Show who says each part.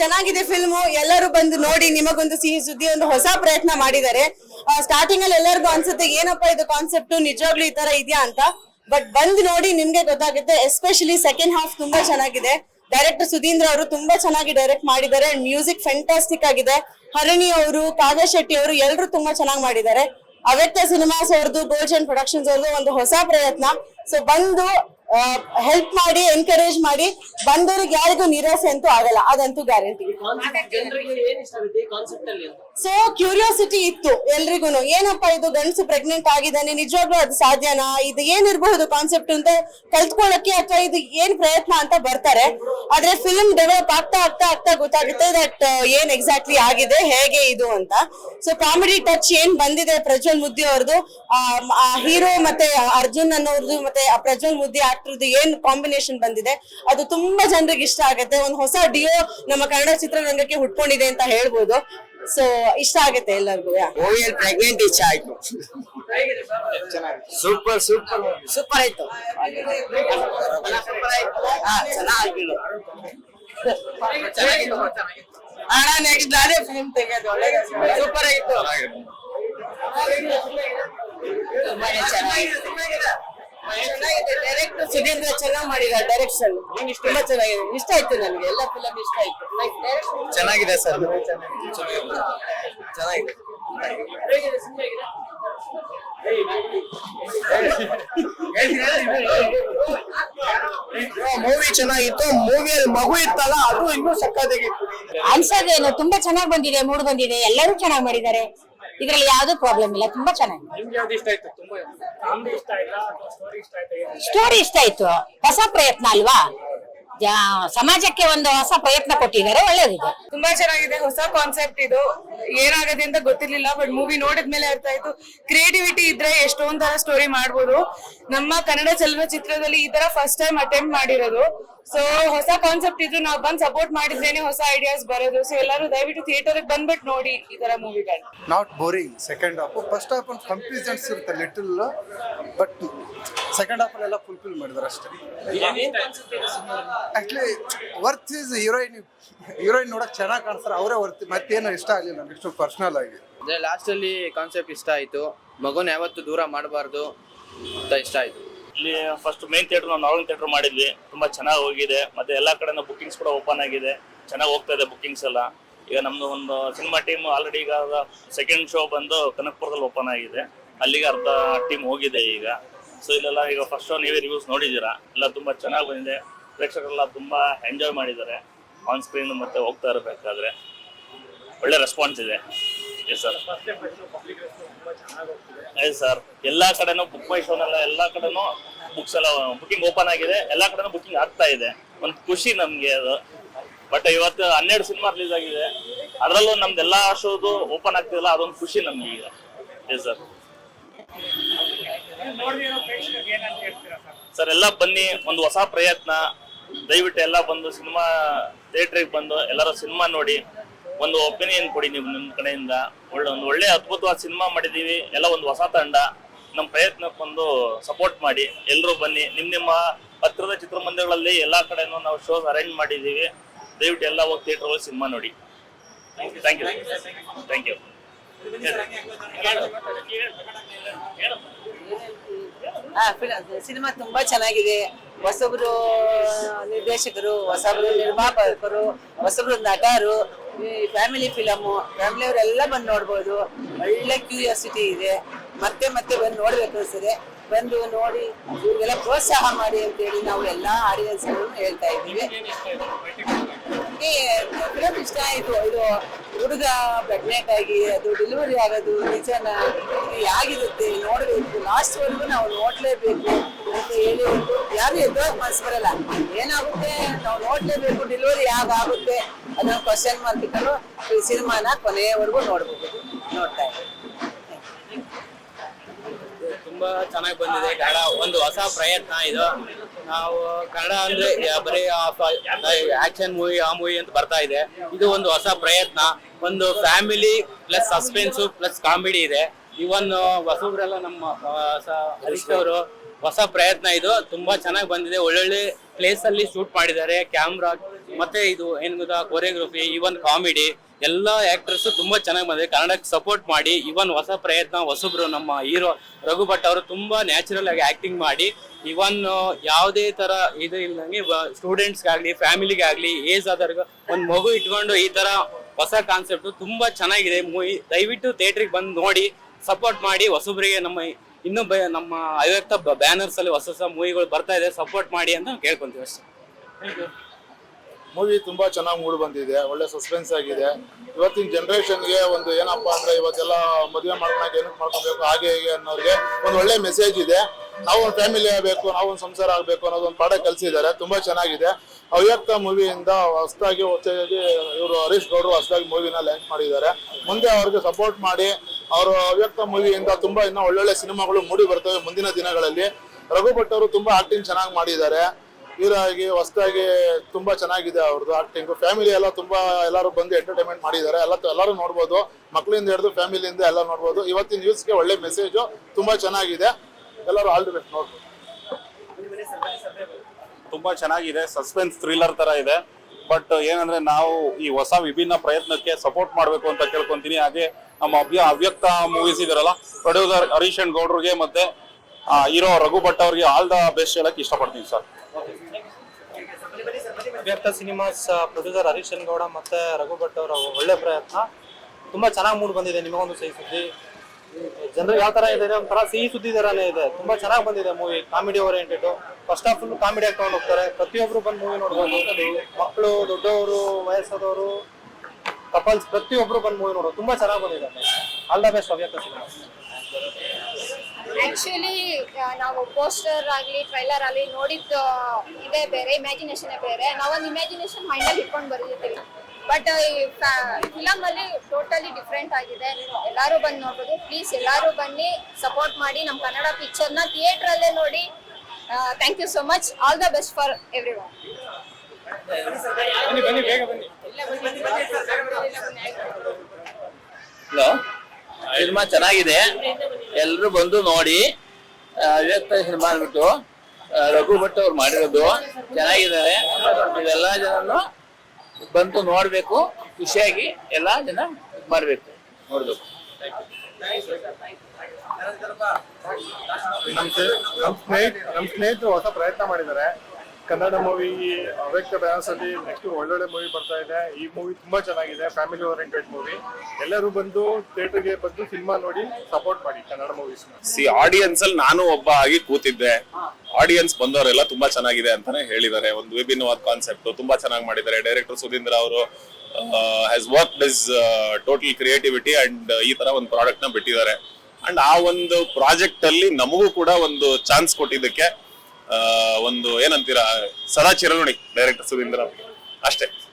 Speaker 1: ಚೆನ್ನಾಗಿದೆ ಫಿಲ್ಮ್ ಎಲ್ಲರೂ ಬಂದು ನೋಡಿ, ನಿಮಗೊಂದು ಸಿಹಿ ಸುದ್ದಿ ಒಂದು ಹೊಸ ಪ್ರಯತ್ನ ಮಾಡಿದ್ದಾರೆ. ಸ್ಟಾರ್ಟಿಂಗ್ ಅಲ್ಲಿ ಎಲ್ಲರಿಗೂ ಅನ್ಸುತ್ತೆ, ಏನಪ್ಪಾ ಇದು ಕಾನ್ಸೆಪ್ಟ್ ನಿಜವಾಗ್ಲೂ ಈ ತರ ಇದೆಯಾ ಅಂತ? ಬಟ್ ಬಂದು ನೋಡಿ, ನಿಮ್ಗೆ ಗೊತ್ತಾಗುತ್ತೆ ಎಸ್ಪೆಷಲಿ ಸೆಕೆಂಡ್ ಹಾಫ್ ತುಂಬಾ ಚೆನ್ನಾಗಿದೆ. ಡೈರೆಕ್ಟರ್ ಸುಧೀಂದ್ರ ಅವರು ತುಂಬಾ ಚೆನ್ನಾಗಿ ಡೈರೆಕ್ಟ್ ಮಾಡಿದ್ದಾರೆ. ಮ್ಯೂಸಿಕ್ ಫ್ಯಾಂಟಾಸ್ಟಿಕ್ ಆಗಿದೆ. ಹರಣಿ ಅವರು, ಕಾವ್ಯ ಶೆಟ್ಟಿ ಅವರು ಎಲ್ಲರೂ ತುಂಬಾ ಚೆನ್ನಾಗಿ ಮಾಡಿದ್ದಾರೆ. ಅವ್ಯಕ್ತ ಸಿನಿಮಾಸ್ ಅವ್ರದ್ದು ಗೋಲ್ಡನ್ ಪ್ರೊಡಕ್ಷನ್ಸ್ ಅವ್ರದ್ದು ಒಂದು ಹೊಸ ಪ್ರಯತ್ನ. ಸೊ ಬಂದು ಹೆಲ್ಪ್ ಮಾಡಿ ಎನ್ಕರೇಜ್ ಮಾಡಿ ಬಂದವ್ರಿಗೆ ಯಾರಿಗೂ ನಿರಾಸೆ ಅಂತೂ ಆಗಲ್ಲ. ಅದಂತೂ ಗ್ಯಾರಂಟಿ ಸೊ ಕ್ಯೂರಿಯಾಸಿಟಿ ಇತ್ತು ಎಲ್ರಿಗೂ ಏನಪ್ಪಾ ಇದು ಗಂಡಸು ಪ್ರೆಗ್ನೆಂಟ್ ಆಗಿದ್ದಾನೆ ನಿಜವಾಗ್ಲೂ ಅದು ಸಾಧ್ಯನಾ? ಇದು ಏನಿರಬಹುದು ಕಾನ್ಸೆಪ್ಟ್ ಅಂತ ಕಲ್ತ್ಕೊಳ್ಳಕ್ಕೆ ಅಥವಾ ಇದು ಏನ್ ಪ್ರಯತ್ನ ಅಂತ ಬರ್ತಾರೆ. ಆದ್ರೆ ಫಿಲ್ಮ್ ಡೆವಲಪ್ ಆಗ್ತಾ ಆಗ್ತಾ ಆಗ್ತಾ ಗೊತ್ತಾಗುತ್ತೆ ದಟ್ ಏನ್ ಎಕ್ಸಾಕ್ಟ್ಲಿ ಆಗಿದೆ ಹೇಗೆ ಇದು ಅಂತ. ಸೊ ಕಾಮಿಡಿ ಟಚ್ ಏನ್ ಬಂದಿದೆ ಪ್ರಜ್ವಲ್ ಮುದ್ದಿ ಅವ್ರದ್ದು ಆ ಹೀರೋ ಮತ್ತೆ ಅರ್ಜುನ್ ಅನ್ನೋರ್ದು ಮತ್ತೆ ಪ್ರಜ್ವಲ್ ಮುದ್ದಿ ಆಕ್ಟರ್ದು ಏನ್ ಕಾಂಬಿನೇಷನ್ ಬಂದಿದೆ ಅದು ತುಂಬಾ ಜನರಿಗೆ ಇಷ್ಟ ಆಗುತ್ತೆ. ಒಂದು ಹೊಸ ಡಿಯೋ ನಮ್ಮ ಕನ್ನಡ ಚಿತ್ರರಂಗಕ್ಕೆ ಹುಟ್ಕೊಂಡಿದೆ ಅಂತ ಹೇಳ್ಬೋದು. ಸೊ ಇಷ್ಟ ಆಗುತ್ತೆ ಎಲ್ಲರಿಗೂ
Speaker 2: ಮೂವಿಯಲ್ಲಿ ಪ್ರೆಗ್ನೆಂಟ್ ಇಷ್ಟ ಆಯ್ತು. ಸೂಪರ್ ಸೂಪರ್ ಸೂಪರ್ ಆಯ್ತು. ಅಣ್ಣ ನೆಕ್ಸ್ಟ್ ಅದೇ ಫಿಲ್ಮ್ ತೆಗೆದು ಸೂಪರ್ ಆಯ್ತು. ತುಂಬಾನೇ ಚೆನ್ನಾಗಿದೆ. ಡೈರೆಕ್ಟ್ ಸುಧೀಂದ್ರ ಚೆನ್ನಾಗಿ ಮಾಡಿದ ಡೈರೆಕ್ಷನ್ ತುಂಬಾ ಚೆನ್ನಾಗಿದೆ. ಇಷ್ಟ ಆಯ್ತು ನನಗೆ. ಎಲ್ಲ ಫಿಲಮ್ ಇಷ್ಟ ಆಯ್ತು. ಚೆನ್ನಾಗಿದೆ ಸರ್ ಚೆನ್ನಾಗಿದೆ. ಮೂವಿ ಚೆನ್ನಾಗಿತ್ತು. ಮೂವಿಯಲ್ಲಿ ಮಗು ಇತ್ತಲ್ಲ ಅದು ಇನ್ನೂ ಸಕ್ಕತ್ತಾಗಿತ್ತು.
Speaker 3: ಅನ್ಸೋದೇನು ತುಂಬಾ ಚೆನ್ನಾಗಿ ಬಂದಿದೆ ಮೂಡ್ ಬಂದಿದೆ. ಎಲ್ಲರೂ ಚೆನ್ನಾಗಿ ಮಾಡಿದ್ದಾರೆ. ಇದ್ರಲ್ಲಿ ಯಾವ್ದು ಪ್ರಾಬ್ಲಮ್ ಇಲ್ಲ ತುಂಬಾ ಚೆನ್ನಾಗಿ
Speaker 4: ನಿಮ್ಗೆ ಯಾವ್ದು ಇಷ್ಟ ಆಯ್ತು? ತುಂಬಾ ಕಾಮಿಡಿ ಇಷ್ಟ ಆಯ್ತಾ ಅಥವಾ ಸ್ಟೋರಿ ಇಷ್ಟ ಆಯ್ತಾ
Speaker 3: ಸ್ಟೋರಿ ಇಷ್ಟ ಆಯ್ತು. ಹೊಸ ಪ್ರಯತ್ನ ಅಲ್ವಾ? ಸಮಾಜಕ್ಕೆ ಒಂದು ಹೊಸ ಪ್ರಯತ್ನ ಕೊಟ್ಟಿದ್ದಾರೆ ಒಳ್ಳೇದಿದೆ.
Speaker 1: ತುಂಬಾ ಚೆನ್ನಾಗಿದೆ ಹೊಸ ಕಾನ್ಸೆಪ್ಟ್ ಇದು. ಏನಾಗದೆ ಅಂತ ಗೊತ್ತಿರ್ಲಿಲ್ಲ ಬಟ್ ಮೂವಿ ನೋಡಿದ್ಮೇಲೆ ಅರ್ಥ ಆಯ್ತು. ಕ್ರಿಯೇಟಿವಿಟಿ ಇದ್ರೆ ಎಷ್ಟೊಂದ್ ತರ ಸ್ಟೋರಿ ಮಾಡ್ಬೋದು. ನಮ್ಮ ಕನ್ನಡ ಚಲನಚಿತ್ರದಲ್ಲಿ ಈ ತರ ಫಸ್ಟ್ ಟೈಮ್ ಅಟೆಂಪ್ಟ್ ಮಾಡಿರೋದು. ಸೊ ಹೊಸ ಕಾನ್ಸೆಪ್ಟ್ ಇದ್ರು ನಾವು ಬಂದ್ ಸಪೋರ್ಟ್ ಮಾಡಿದ್ರೇನೆ ಹೊಸ ಐಡಿಯಾಸ್ ಬರೋದು. ಸೊ ಎಲ್ಲರೂ ದಯವಿಟ್ಟು ಥಿಯೇಟರ್ ಬಂದ್ಬಿಟ್ಟು ನೋಡಿ ಈ ತರ ಮೂವಿಗಳು
Speaker 5: not boring second half first half ಒಂದು ಕನ್ಫ್ಯೂಷನ್ಸ್ ಇರುತ್ತೆ ಲಿಟಲ್ ಬಟ್ ಸೆಕೆಂಡ್ ಹಾಫ್ ಎಲ್ಲ ಫುಲ್ಫಿಲ್ ಮಾಡಿದಾರೆ ಅಷ್ಟೇ. Actually worth is heroine heroine ನೋಡಕ್ ಚೆನ್ನಾಗಿ ಕಾಣಿಸ್ತಾರೆ ಅವರೇ ವರ್ತ್ ಮತ್ತೇನು ಇಷ್ಟ ಆಗಲಿಲ್ಲ ನನಗೆ ಇಷ್ಟು ಪರ್ಸನಲ್ ಆಗಿ.
Speaker 6: ಅಂದ್ರೆ ಲಾಸ್ಟ್ ಅಲ್ಲಿ ಕಾನ್ಸೆಪ್ಟ್ ಇಷ್ಟ ಆಯ್ತು. ಮಗುನ ಯಾವತ್ತು ದೂರ ಮಾಡಬಾರ್ದು ಅಂತ ಇಷ್ಟ ಆಯ್ತು.
Speaker 7: ಇಲ್ಲಿ ಫಸ್ಟ್ ಮೇನ್ ಥಿಯೇಟರ್ ನಾವು ನಾರ್ಮಲ್ ಥಿಯೇಟರ್ ಮಾಡಿದ್ವಿ. ತುಂಬಾ ಚೆನ್ನಾಗಿ ಹೋಗಿದೆ. ಮತ್ತೆ ಎಲ್ಲಾ ಕಡೆನೂ ಬುಕಿಂಗ್ಸ್ ಕೂಡ ಓಪನ್ ಆಗಿದೆ. ಚೆನ್ನಾಗಿ ಹೋಗ್ತಾ ಇದೆ ಬುಕಿಂಗ್ಸ್ ಎಲ್ಲ. ಈಗ ನಮ್ದು ಒಂದು ಸಿನಿಮಾ ಟೀಮ್ ಆಲ್ರೆಡಿ ಈಗ ಸೆಕೆಂಡ್ ಶೋ ಬಂದು ಕನಕಪುರದಲ್ಲಿ ಓಪನ್ ಆಗಿದೆ. ಅಲ್ಲಿಗೆ ಅರ್ಧ ಟೀಮ್ ಹೋಗಿದೆ ಈಗ. ಸೊ ಇಲ್ಲೆಲ್ಲ ಈಗ ಫಸ್ಟ್ ನೀವೇ ರಿವ್ಯೂಸ್ ನೋಡಿದ್ದೀರಾ? ಎಲ್ಲ ತುಂಬಾ ಚೆನ್ನಾಗಿ ಬಂದಿದೆ. ಪ್ರೇಕ್ಷಕರೆಲ್ಲ ತುಂಬಾ ಎಂಜಾಯ್ ಮಾಡಿದ್ದಾರೆ. ಆನ್ ಸ್ಕ್ರೀನ್ ಮತ್ತೆ ಹೋಗ್ತಾ ಇರಬೇಕಾದ್ರೆ. ಒಳ್ಳೆ ರೆಸ್ಪಾನ್ಸ್ ಇದೆ. ಎಸ್ ಸರ್ ಎಸ್ ಸರ್ ಎಲ್ಲ ಕಡೆನೂ ಬುಕ್ ಮೈ ಶೋನೆಲ್ಲ ಎಲ್ಲ ಕಡೆನೂ ಬುಕ್ಸ್ ಎಲ್ಲ ಬುಕಿಂಗ್ ಓಪನ್ ಆಗಿದೆ. ಎಲ್ಲ ಕಡೆನೂ ಬುಕಿಂಗ್ ಆಗ್ತಾ ಇದೆ. ಒಂದು ಖುಷಿ ನಮಗೆ ಅದು. ಬಟ್ ಇವತ್ತು ಹನ್ನೆರಡು ಸಿನಿಮಾ ರಿಲೀಸ್ ಆಗಿದೆ. ಅದರಲ್ಲೂ ನಮ್ದು ಎಲ್ಲ ಶೋದು ಓಪನ್ ಆಗ್ತಿಲ್ಲ. ಅದೊಂದು ಖುಷಿ ನಮ್ಗೆ ಈಗ. ಎಸ್ ಸರ್ ಸರ್, ಎಲ್ಲ ಬನ್ನಿ, ಒಂದು ಹೊಸ ಪ್ರಯತ್ನ. ದಯವಿಟ್ಟು ಎಲ್ಲ ಬಂದು ಸಿನಿಮಾ ಥಿಯೇಟ್ರಿಗೆ ಬಂದು ಎಲ್ಲರೂ ಸಿನಿಮಾ ನೋಡಿ, ಒಂದು ಒಪಿನಿಯನ್ ಕೊಡಿ ನೀವು ನಿಮ್ಮ ಕಡೆಯಿಂದ. ಒಳ್ಳೆ, ಒಂದು ಒಳ್ಳೆ ಅದ್ಭುತವಾದ ಸಿನಿಮಾ ಮಾಡಿದೀವಿ ಎಲ್ಲ ಒಂದು ಹೊಸ ತಂಡ. ನಮ್ಮ ಪ್ರಯತ್ನಕ್ಕೆ ಬಂದು ಸಪೋರ್ಟ್ ಮಾಡಿ. ಎಲ್ಲರೂ ಬನ್ನಿ, ನಿಮ್ಮ ನಿಮ್ಮ ಹತ್ತಿರದ ಚಿತ್ರಮಂದಿರಗಳಲ್ಲಿ ಎಲ್ಲ ಕಡೆಯೂ ನಾವು ಶೋಸ್ ಅರೇಂಜ್ ಮಾಡಿದ್ದೀವಿ. ದಯವಿಟ್ಟು ಎಲ್ಲ ಹೋಗಿ ಥಿಯೇಟ್ರಲ್ಲಿ ಸಿನಿಮಾ ನೋಡಿ. Thank you thank you
Speaker 2: cinema ತುಂಬಾ ಚೆನ್ನಾಗಿದೆ. ಹೊಸಬ್ರು ನಿರ್ದೇಶಕರು, ಹೊಸಬ್ರು ನಿರ್ಮಾಪಕರು, ಹೊಸಬ್ರು ನಟರು ಫ್ಯಾಮಿಲಿ ಫಿಲಮು ಫ್ಯಾಮಿಲಿಯವರೆಲ್ಲ ಬಂದು ನೋಡ್ಬೋದು. ಒಳ್ಳೆ ಕ್ಯೂರಿಯಾಸಿಟಿ ಇದೆ. ಮತ್ತೆ ಮತ್ತೆ ಬಂದು ನೋಡ್ಬೇಕು ಅನ್ಸಿದೆ ಬಂದು ನೋಡಿ, ಇವರಿಗೆಲ್ಲ ಪ್ರೋತ್ಸಾಹ ಮಾಡಿ ಅಂತೇಳಿ ನಾವು ಎಲ್ಲ ಆಡಿಯನ್ಸ್ ಹೇಳ್ತಾ ಇದ್ದೀವಿ. ನಮ್ಗೆ ಫಿಲಮ್ ಇಷ್ಟ ಆಯ್ತು ಇದು ಹುಡುಗ ಪ್ರೆಗ್ನೆಂಟ್ ಆಗಿ, ಅದು ಡೆಲಿವರಿ ಆಗೋದು, ನಿಜನ? ಇದು ಹೇಗಿರುತ್ತೆ? ನೋಡಬೇಕು. ಲಾಸ್ಟ್ವರೆಗೂ ನಾವು ನೋಡಲೇಬೇಕು. ಅಂತ ಹೇಳಿ ಯಾರು ಎದುರಾಗ ಮನಸ್ಸು ಬರಲ್ಲ. ಏನಾಗುತ್ತೆ? ನಾವು ನೋಡಲೇಬೇಕು. ಡೆಲಿವರಿ ಆಗುತ್ತೆ ಅದನ್ನು ಕ್ವಶನ್ ಇಟ್ಕೊಂಡು ಈ ಸಿನಿಮಾನ ಕೊನೆಯವರೆಗೂ ನೋಡಬಹುದು ನೋಡ್ತಾ ಇದ್ದೀವಿ
Speaker 6: ತುಂಬಾ ಚೆನ್ನಾಗಿ ಬಂದಿದೆ. ಒಂದು ಹೊಸ ಪ್ರಯತ್ನ ಇದು. ನಾವು ಕನ್ನಡ ಅಂದ್ರೆ ಬರೀ ಆಕ್ಷನ್ ಮೂವಿ ಆ ಮೂವಿ ಅಂತ ಬರ್ತಾ ಇದೆ. ಇದು ಒಂದು ಹೊಸ ಪ್ರಯತ್ನ. ಒಂದು family plus suspense plus comedy ಇದೆ. ಇವನ್ ಹೊಸಬ್ರೆಲ್ಲ ನಮ್ಮ ಹರೀಶ್ ಅವರು ಹೊಸ ಪ್ರಯತ್ನ ಇದು. ತುಂಬಾ ಚೆನ್ನಾಗಿ ಬಂದಿದೆ. ಒಳ್ಳೊಳ್ಳೆ ಪ್ಲೇಸ್ ಅಲ್ಲಿ ಶೂಟ್ ಮಾಡಿದ್ದಾರೆ. ಕ್ಯಾಮ್ರಾ ಮತ್ತೆ ಇದು ಏನ್ ಗೊತ್ತಾ ಕೊರಿಯೋಗ್ರಫಿ ಇವನ್ ಕಾಮಿಡಿ ಎಲ್ಲ ಆಕ್ಟರ್ಸ್ ತುಂಬಾ ಚೆನ್ನಾಗಿ ಬಂದಿದೆ. ಕನ್ನಡಕ್ಕೆ ಸಪೋರ್ಟ್ ಮಾಡಿ ಇವನ್ ಹೊಸ ಪ್ರಯತ್ನ, ಹೊಸಬ್ರು ನಮ್ಮ ಹೀರೋ ರಘು ಭಟ್ ಅವರು ತುಂಬಾ ನ್ಯಾಚುರಲ್ ಆಗಿ ಆಕ್ಟಿಂಗ್ ಮಾಡಿ ಇವನ್ ಯಾವುದೇ ತರ ಇದು ಇಲ್ದಂಗೆ ಸ್ಟೂಡೆಂಟ್ಸ್ಗಾಗ್ಲಿ ಫ್ಯಾಮಿಲಿಗಾಗ್ಲಿ ಏಜ್ ಆದವ್ರಿಗೆ ಒಂದ್ ಮಗು ಇಟ್ಕೊಂಡು ಈ ತರ ಹೊಸ ಕಾನ್ಸೆಪ್ಟ್ ತುಂಬಾ ಚೆನ್ನಾಗಿದೆ. ಮೂವಿ ದಯವಿಟ್ಟು ಥಿಯೇಟ್ರಿಗೆ ಬಂದು ನೋಡಿ ಸಪೋರ್ಟ್ ಮಾಡಿ, ಹೊಸಬ್ರಿಗೆ ನಮ್ಮ ಇನ್ನೂ ನಮ್ಮ ಐವತ್ತ ಬ್ಯಾನರ್ಸ್ ಅಲ್ಲಿ ಹೊಸ ಹೊಸ ಮೂವಿಗಳು ಬರ್ತಾ ಇದೆ ಸಪೋರ್ಟ್ ಮಾಡಿ ಅಂತ ಕೇಳ್ಕೊಂತೀವಿ ಅಷ್ಟೇ.
Speaker 8: ಮೂವಿ ತುಂಬಾ ಚೆನ್ನಾಗಿ ಮೂಡ್ ಬಂದಿದೆ, ಒಳ್ಳೆ ಸಸ್ಪೆನ್ಸ್ ಆಗಿದೆ. ಇವತ್ತಿನ ಜನರೇಷನ್ಗೆ ಒಂದು ಏನಪ್ಪಾ ಅಂದ್ರೆ ಇವತ್ತೆಲ್ಲ ಮದುವೆ ಮಾಡ್ಕೊಳಕ್ಕೆ ಏನಕ್ಕೆ ಮಾಡ್ಕೊಬೇಕು, ಹಾಗೆ ಹೀಗೆ ಅನ್ನೋರಿಗೆ ಒಂದು ಒಳ್ಳೆ ಮೆಸೇಜ್ ಇದೆ. ನಾವು ಒಂದು ಫ್ಯಾಮಿಲಿ ಆಗಬೇಕು, ನಾವು ಒಂದು ಸಂಸಾರ ಆಗಬೇಕು ಅನ್ನೋದು ಒಂದು ಪಾಠ ಕಲಿಸಿದ್ದಾರೆ, ತುಂಬಾ ಚೆನ್ನಾಗಿದೆ. ಅವ್ಯಕ್ತ ಮೂವಿಯಿಂದ ಹೊಸದಾಗಿ ಹೊಸದಾಗಿ ಇವರು ಹರೀಶ್ ಗೌಡರು ಹೊಸದಾಗಿ ಮೂವಿನ ಲಾಂಚ್ ಮಾಡಿದ್ದಾರೆ. ಮುಂದೆ ಅವ್ರಿಗೆ ಸಪೋರ್ಟ್ ಮಾಡಿ, ಅವರು ಅವ್ಯಕ್ತ ಮೂವಿಯಿಂದ ತುಂಬಾ ಇನ್ನೂ ಒಳ್ಳೊಳ್ಳೆ ಸಿನಿಮಾಗಳು ಮೂಡಿ ಬರ್ತವೆ ಮುಂದಿನ ದಿನಗಳಲ್ಲಿ. ರಘು ಭಟ್ ಅವರು ತುಂಬಾ ಆಕ್ಟಿಂಗ್ ಚೆನ್ನಾಗಿ ಮಾಡಿದ್ದಾರೆ. ಹೀರೋ ಹೊಸದಾಗಿ ತುಂಬಾ ಚೆನ್ನಾಗಿದೆ ಅವ್ರದ್ದು ಆಕ್ಟಿಂಗ್ ಫ್ಯಾಮಿಲಿ ಎಲ್ಲ ತುಂಬಾ ಎಲ್ಲರೂ ಬಂದು ಎಂಟರ್ಟೈನ್ಮೆಂಟ್ ಮಾಡಿದ್ದಾರೆ. ಎಲ್ಲ ಎಲ್ಲರೂ ನೋಡ್ಬೋದು. ಮಕ್ಕಳಿಂದ ಹಿಡಿದು ಫ್ಯಾಮಿಲಿಯಿಂದ ಎಲ್ಲ ನೋಡ್ಬೋದು. ಇವತ್ತಿನ ನ್ಯೂಸ್ಗೆ ಒಳ್ಳೆ ಮೆಸೇಜು ತುಂಬಾ ಚೆನ್ನಾಗಿದೆ. ಎಲ್ಲರೂ ಆಲ್ ದಿ ಬೆಸ್ಟ್ ನೋಡ್ಬೋದು.
Speaker 9: ತುಂಬಾ ಚೆನ್ನಾಗಿದೆ. ಸಸ್ಪೆನ್ಸ್ ಥ್ರಿಲ್ಲರ್ ತರ ಇದೆ. ಬಟ್ ಏನಂದ್ರೆ ನಾವು ಈ ಹೊಸ ವಿಭಿನ್ನ ಪ್ರಯತ್ನಕ್ಕೆ ಸಪೋರ್ಟ್ ಮಾಡಬೇಕು ಅಂತ ಕೇಳ್ಕೊಂತೀನಿ. ಹಾಗೆ ನಮ್ಮ ಅಭ್ಯ ಅವ್ಯಕ್ತ ಮೂವೀಸ್ ಇದಾರಲ್ಲ, ಪ್ರೊಡ್ಯೂಸರ್ ಹರೀಶ್ ಅಂಡ್ ಗೌಡ್ರಿಗೆ ಮತ್ತೆ ಹೀರೋ ರಘು ಭಟ್ ಅವ್ರಿಗೆ ಆಲ್ ದ ಬೆಸ್ಟ್ ಹೇಳಕ್ ಇಷ್ಟಪಡ್ತೀನಿ ಸರ್.
Speaker 4: ಅವ್ಯಕ್ತ ಸಿನಿಮಾಸ್ ಪ್ರೊಡ್ಯೂಸರ್ ಹರೀಶ್ ಗೌಡ ಮತ್ತೆ ರಘು ಭಟ್ ಅವರ ಒಳ್ಳೆ ಪ್ರಯತ್ನ. ತುಂಬಾ ಚೆನ್ನಾಗಿ ಮೂಡ್ ಬಂದಿದೆ ನಿಮಗೊಂದು ಸಿಹಿ ಸುದ್ದಿ. ಜನರು ಯಾವ ತರ ಇದೆ ಒಂಥರ ಸಿಹಿ ಸುದ್ದಿ ತರಾನೇ ಇದೆ. ತುಂಬಾ ಚೆನ್ನಾಗಿ ಬಂದಿದೆ movie, comedy oriented. First half full comedy ಆಗಿ ತಗೊಂಡು ಹೋಗ್ತಾರೆ. ಪ್ರತಿಯೊಬ್ರು ಬಂದು ಮೂವಿ ನೋಡ್ಬೋದು. ಮಕ್ಕಳು ದೊಡ್ಡವರು, ವಯಸ್ಸಾದವರು, ಕಪಲ್ಸ್, ಪ್ರತಿಯೊಬ್ರು ಬಂದು ಮೂವಿ ನೋಡೋದು. ತುಂಬಾ ಚೆನ್ನಾಗಿ ಬಂದಿದೆ all the best Avyakta cinema
Speaker 10: actually ನಾವು ಪೋಸ್ಟರ್ ಆಗಲಿ ಟ್ರೈಲರ್ ಆಗಲಿ ನೋಡಿದ್ದು ಇದೇ ಬೇರೆ ಇಮ್ಯಾಜಿನೇಷನ್ ಬೇರೆ. ನಾವೊಂದು ಇಮ್ಯಾಜಿನೇಷನ್ ಮೈಂಡಲ್ಲಿ ಇಟ್ಕೊಂಡು ಬರೀತೀವಿ ಬಟ್ ಈ ಫಿಲಮಲ್ಲಿ ಟೋಟಲಿ ಡಿಫ್ರೆಂಟ್ ಆಗಿದೆ. ಎಲ್ಲರೂ ಬಂದು ನೋಡ್ಬೋದು. ಪ್ಲೀಸ್ ಎಲ್ಲರೂ ಬನ್ನಿ ಸಪೋರ್ಟ್ ಮಾಡಿ ನಮ್ಮ ಕನ್ನಡ ಪಿಕ್ಚರ್ನ ಥಿಯೇಟ್ರಲ್ಲೇ ನೋಡಿ. Thank you so much all the best for everyone
Speaker 4: ಬನ್ನಿ ಬನ್ನಿ ಬೇಗ ಬನ್ನಿ.
Speaker 6: ಹಲೋ ಸಿನಿಮಾ ಚೆನ್ನಾಗಿದೆ. ಎಲ್ರು ಬಂದು ನೋಡಿ ಅವ್ಯಕ್ತ ಸಿನಿಮಾ ರಘು ಭಟ್ ಅವ್ರು ಮಾಡಿರೋದು. ಚೆನ್ನಾಗಿದ್ದಾರೆ. ಇದೆಲ್ಲ ಜನನು ಬಂದು ನೋಡ್ಬೇಕು, ಖುಷಿಯಾಗಿ ಎಲ್ಲಾ ಜನ ಮಾಡ್ಬೇಕು. ನೋಡ್ಬೇಕು.
Speaker 8: ನಮ್ ಸ್ನೇಹಿತರು ಹೊಸ ಪ್ರಯತ್ನ ಮಾಡಿದ್ದಾರೆ. ಕನ್ನಡ ಮೂವಿ ಅವ್ಯಕ್ತ ಅಲ್ಲಿ ನೆಕ್ಸ್ಟ್ ಒಳ್ಳೊಳ್ಳೆ ಮೂವಿ ಬರ್ತಾ ಇದೆ. ಈ ಮೂವಿ ತುಂಬಾ ಚೆನ್ನಾಗಿದೆ ಫ್ಯಾಮಿಲಿ ಓರಿಯೆಂಟೆಡ್ ಮೂವಿ ಎಲ್ಲರೂ ಬಂದು ಥಿಯೇಟರ್ಗೆ ಬಂದು ಸಿನಿಮಾ ನೋಡಿ ಸಪೋರ್ಟ್ ಮಾಡಿ ಕನ್ನಡ ಮೂವೀಸ್
Speaker 9: ಸಿ ಆಡಿಯನ್ಸ್ ಅಲ್ಲಿ ನಾನು ಒಬ್ಬ ಆಗಿ ಕೂತಿದ್ದೆ. ಆಡಿಯನ್ಸ್ ಬಂದವರೆಲ್ಲ ತುಂಬಾ ಚೆನ್ನಾಗಿದೆ ಅಂತಾನೆ ಹೇಳಿದ್ದಾರೆ. ಒಂದು ವಿಭಿನ್ನವಾದ ಕಾನ್ಸೆಪ್ಟ್ ತುಂಬಾ ಚೆನ್ನಾಗಿ ಮಾಡಿದ್ದಾರೆ. ಡೈರೆಕ್ಟರ್ ಸುಧೀಂದ್ರ ಅವರು has work is total creativity and ಈ ತರ ಒಂದು ಪ್ರಾಡಕ್ಟ್ನ ಬಿಟ್ಟಿದ್ದಾರೆ. ಅಂಡ್ ಆ ಒಂದು ಪ್ರಾಜೆಕ್ಟ್ ಅಲ್ಲಿ ನಮಗೂ ಕೂಡ ಒಂದು ಚಾನ್ಸ್ ಕೊಟ್ಟಿದ್ದಕ್ಕೆ ಒಂದು ಏನಂತೀರಾ ಸದಾ ಚಿರಋಣಿ ಡೈರೆಕ್ಟರ್ ಅವ್ರಿಗೆ. ಅಷ್ಟೇ